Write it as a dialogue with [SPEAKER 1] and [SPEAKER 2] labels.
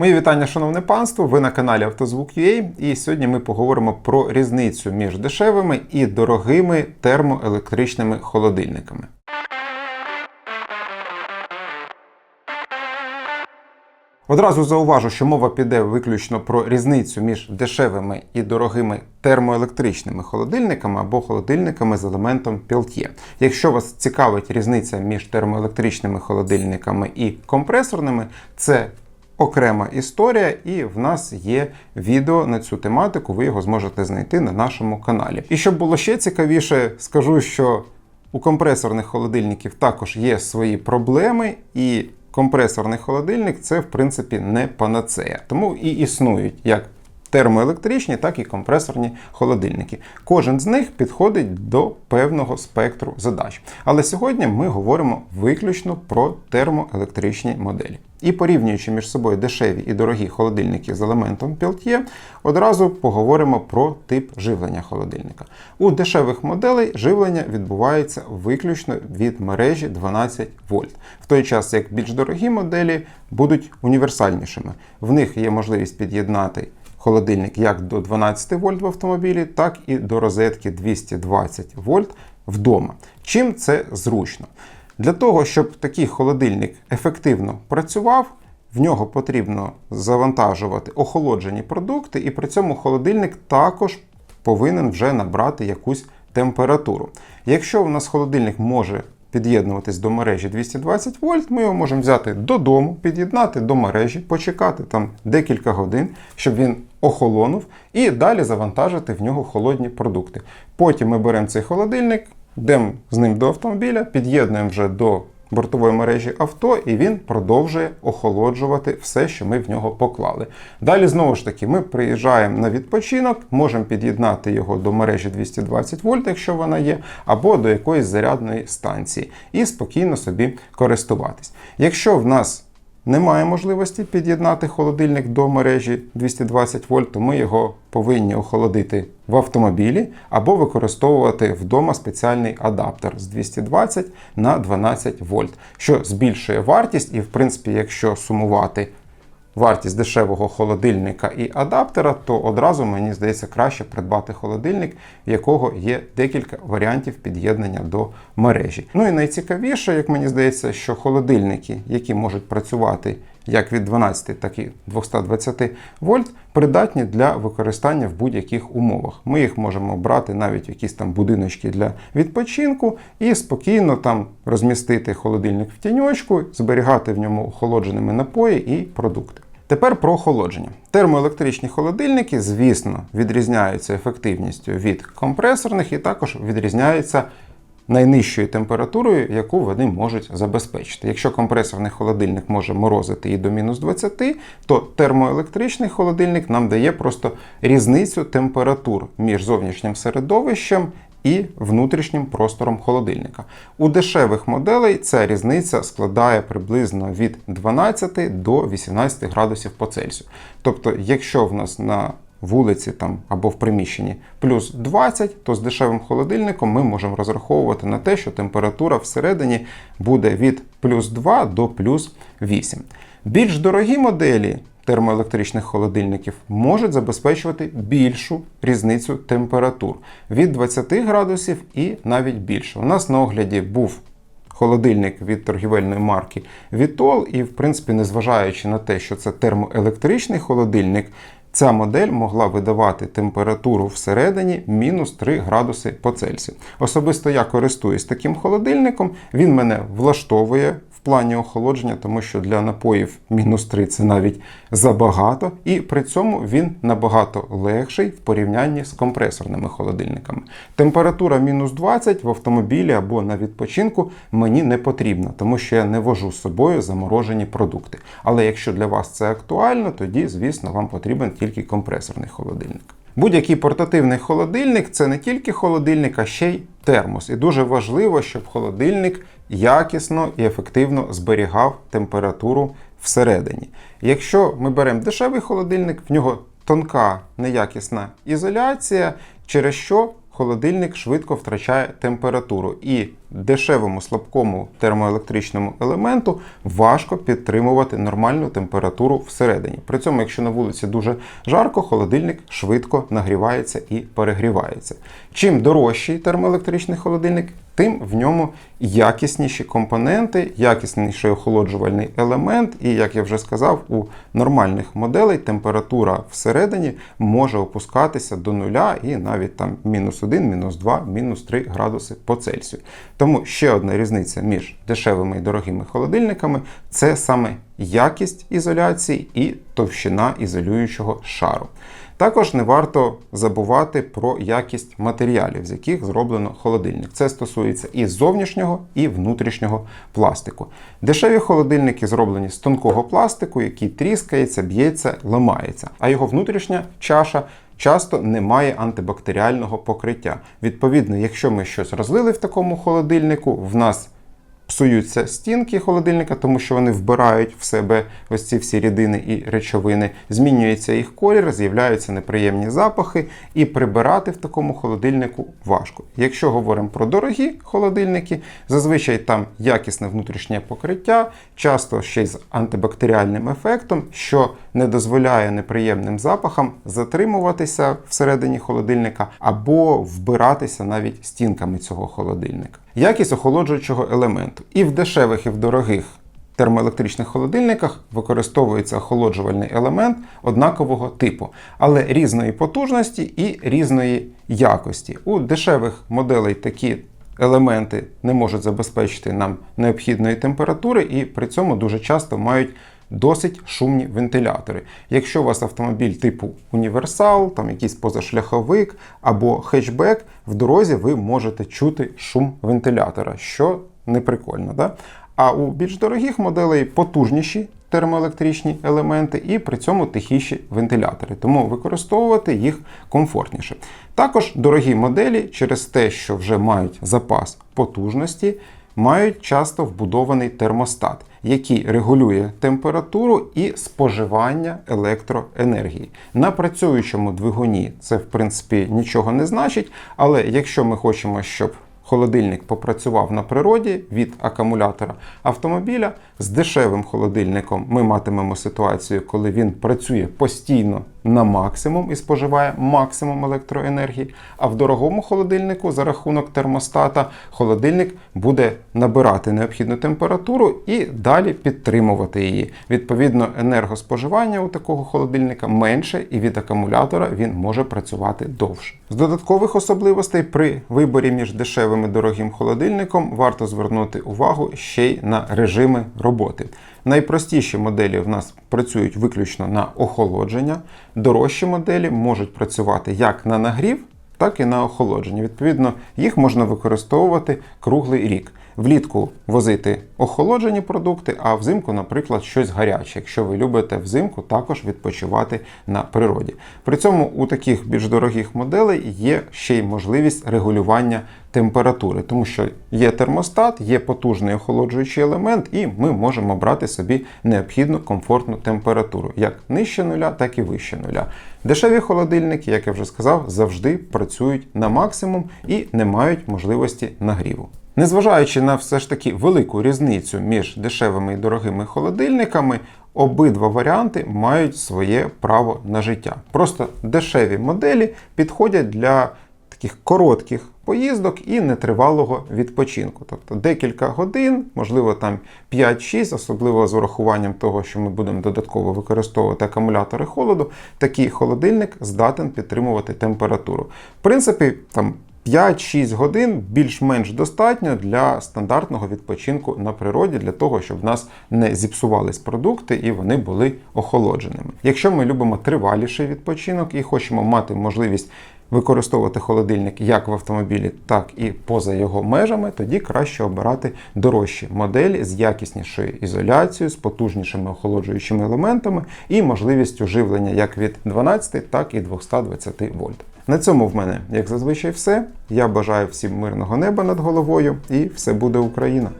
[SPEAKER 1] Мої вітання, шановне панство. Ви на каналі Автозвук.ua і сьогодні ми поговоримо про різницю між дешевими і дорогими термоелектричними холодильниками. Одразу зауважу, що мова піде виключно про різницю між дешевими і дорогими термоелектричними холодильниками або холодильниками з елементом Peltier. Якщо вас цікавить різниця між термоелектричними холодильниками і компресорними, це окрема історія, і в нас є відео на цю тематику. Ви його зможете знайти на нашому каналі. І щоб було ще цікавіше, скажу, що у компресорних холодильників також є свої проблеми і. Компресорний холодильник це в принципі не панацея, тому і існують як термоелектричні, так і компресорні холодильники. Кожен з них підходить до певного спектру задач. Але сьогодні ми говоримо виключно про термоелектричні моделі. І порівнюючи між собою дешеві і дорогі холодильники з елементом Peltier, одразу поговоримо про тип живлення холодильника. У дешевих моделей живлення відбувається виключно від мережі 12 вольт, в той час як більш дорогі моделі будуть універсальнішими. В них є можливість під'єднати холодильник як до 12 вольт в автомобілі, так і до розетки 220 вольт вдома. Чим це зручно? Для того, щоб такий холодильник ефективно працював, в нього потрібно завантажувати охолоджені продукти, і при цьому холодильник також повинен вже набрати якусь температуру. Якщо у нас холодильник може під'єднуватись до мережі 220 вольт, ми його можемо взяти додому, під'єднати до мережі, почекати там декілька годин, щоб він охолонув, і далі завантажити в нього холодні продукти. Потім ми беремо цей холодильник, йдемо з ним до автомобіля, під'єднуємо вже до бортової мережі авто, і він продовжує охолоджувати все, що ми в нього поклали. Далі, знову ж таки, ми приїжджаємо на відпочинок, можемо під'єднати його до мережі 220 вольт, якщо вона є, або до якоїсь зарядної станції, і спокійно собі користуватись. Якщо в нас немає можливості під'єднати холодильник до мережі 220 вольт, то ми його повинні охолодити в автомобілі або використовувати вдома спеціальний адаптер з 220 на 12 вольт, що збільшує вартість, і, в принципі, якщо сумувати вартість дешевого холодильника і адаптера, то одразу мені здається краще придбати холодильник, в якого є декілька варіантів під'єднання до мережі. Ну і найцікавіше, як мені здається, що холодильники, які можуть працювати як від 12, так і 220 вольт, придатні для використання в будь-яких умовах. Ми їх можемо брати навіть в якісь там будиночки для відпочинку і спокійно там розмістити холодильник в тіньочку, зберігати в ньому охолодженими напої і продукти. Тепер про охолодження. Термоелектричні холодильники, звісно, відрізняються ефективністю від компресорних і також відрізняються найнижчою температурою, яку вони можуть забезпечити. Якщо компресорний холодильник може морозити і до мінус 20, то термоелектричний холодильник нам дає просто різницю температур між зовнішнім середовищем. І внутрішнім простором холодильника. У дешевих моделей ця різниця складає приблизно від 12 до 18 градусів по Цельсію. Тобто, якщо в нас на вулиці там або в приміщенні плюс 20, то з дешевим холодильником ми можемо розраховувати на те, що температура всередині буде від плюс 2 до плюс 8. Більш дорогі моделі. Термоелектричних холодильників можуть забезпечувати більшу різницю температур від 20 градусів і навіть більше. У нас на огляді був холодильник від торгівельної марки Vitol, і, в принципі, незважаючи на те, що це термоелектричний холодильник, Ця модель могла видавати температуру всередині мінус 3 градуси по Цельсію. Особисто я користуюсь таким холодильником, він мене влаштовує плані охолодження, тому що для напоїв мінус 3 це навіть забагато, і при цьому він набагато легший в порівнянні з компресорними холодильниками. Температура мінус 20 в автомобілі або на відпочинку мені не потрібна, тому що я не вожу з собою заморожені продукти. Але якщо для вас це актуально, тоді, звісно, вам потрібен тільки компресорний холодильник. Будь-який портативний холодильник це не тільки холодильник, а ще й термос. І дуже важливо, щоб холодильник якісно і ефективно зберігав температуру всередині. Якщо ми беремо дешевий холодильник, в нього тонка неякісна ізоляція, через що холодильник швидко втрачає температуру. І дешевому слабкому термоелектричному елементу важко підтримувати нормальну температуру всередині. При цьому, якщо на вулиці дуже жарко, холодильник швидко нагрівається і перегрівається. Чим дорожчий термоелектричний холодильник, тим в ньому якісніші компоненти, якісніший охолоджувальний елемент, і, як я вже сказав, у нормальних моделей температура всередині може опускатися до нуля і навіть там мінус 1, мінус 2, мінус 3 градуси по Цельсію. Тому ще одна різниця між дешевими і дорогими холодильниками це саме якість ізоляції і товщина ізолюючого шару. Також не варто забувати про якість матеріалів, з яких зроблено холодильник. Це стосується і зовнішнього, і внутрішнього пластику. Дешеві холодильники зроблені з тонкого пластику, який тріскається, б'ється, ламається, а його внутрішня чаша. Часто немає антибактеріального покриття. Відповідно, якщо ми щось розлили в такому холодильнику, в нас псуються стінки холодильника, тому що вони вбирають в себе ось ці всі рідини і речовини, змінюється їх колір, з'являються неприємні запахи, і прибирати в такому холодильнику важко. Якщо говоримо про дорогі холодильники, зазвичай там якісне внутрішнє покриття, часто ще й з антибактеріальним ефектом, що не дозволяє неприємним запахам затримуватися всередині холодильника або вбиратися навіть стінками цього холодильника. Якість охолоджуючого елементу і в дешевих, і в дорогих термоелектричних холодильниках використовується охолоджувальний елемент однакового типу, але різної потужності і різної якості. У дешевих моделей такі елементи не можуть забезпечити нам необхідної температури, і при цьому дуже часто мають досить шумні вентилятори. Якщо у вас автомобіль типу універсал, там якийсь позашляховик або хетчбек, в дорозі ви можете чути шум вентилятора, що не прикольно. Да? А у більш дорогих моделей потужніші термоелектричні елементи і при цьому тихіші вентилятори, тому використовувати їх комфортніше. Також дорогі моделі через те, що вже мають запас потужності, мають часто вбудований термостат, який регулює температуру і споживання електроенергії. На працюючому двигуні це в принципі нічого не значить, але якщо ми хочемо, щоб холодильник попрацював на природі від акумулятора автомобіля. З дешевим холодильником ми матимемо ситуацію, коли він працює постійно на максимум і споживає максимум електроенергії. А в дорогому холодильнику за рахунок термостата холодильник буде набирати необхідну температуру і далі підтримувати її. Відповідно, енергоспоживання у такого холодильника менше, і від акумулятора він може працювати довше. З додаткових особливостей при виборі між дешевим і дорогим холодильником варто звернути увагу ще й на режими роботи. Найпростіші моделі в нас працюють виключно на охолодження, дорожчі моделі можуть працювати як на нагрів, так і на охолодження. Відповідно, їх можна використовувати круглий рік. Влітку возити охолоджені продукти, а взимку, наприклад, щось гаряче, якщо ви любите взимку також відпочивати на природі. При цьому у таких більш дорогих моделей є ще й можливість регулювання температури, тому що є термостат, є потужний охолоджуючий елемент, і ми можемо брати собі необхідну комфортну температуру, як нижче нуля, так і вище нуля. Дешеві холодильники, як я вже сказав, завжди працюють на максимум і не мають можливості нагріву. Незважаючи на все ж таки велику різницю між дешевими і дорогими холодильниками, обидва варіанти мають своє право на життя. Просто дешеві моделі підходять для таких коротких поїздок і нетривалого відпочинку. Тобто декілька годин, можливо, там 5-6, особливо з урахуванням того, що ми будемо додатково використовувати акумулятори холоду, такий холодильник здатен підтримувати температуру. В принципі, там 5-6 годин більш-менш достатньо для стандартного відпочинку на природі, для того, щоб в нас не зіпсувались продукти і вони були охолодженими. Якщо ми любимо триваліший відпочинок і хочемо мати можливість використовувати холодильник як в автомобілі, так і поза його межами, тоді краще обирати дорожчі моделі з якіснішою ізоляцією, з потужнішими охолоджуючими елементами і можливістю живлення як від 12, так і 220 вольт. На цьому в мене, як зазвичай, все. Я бажаю всім мирного неба над головою і все буде Україна!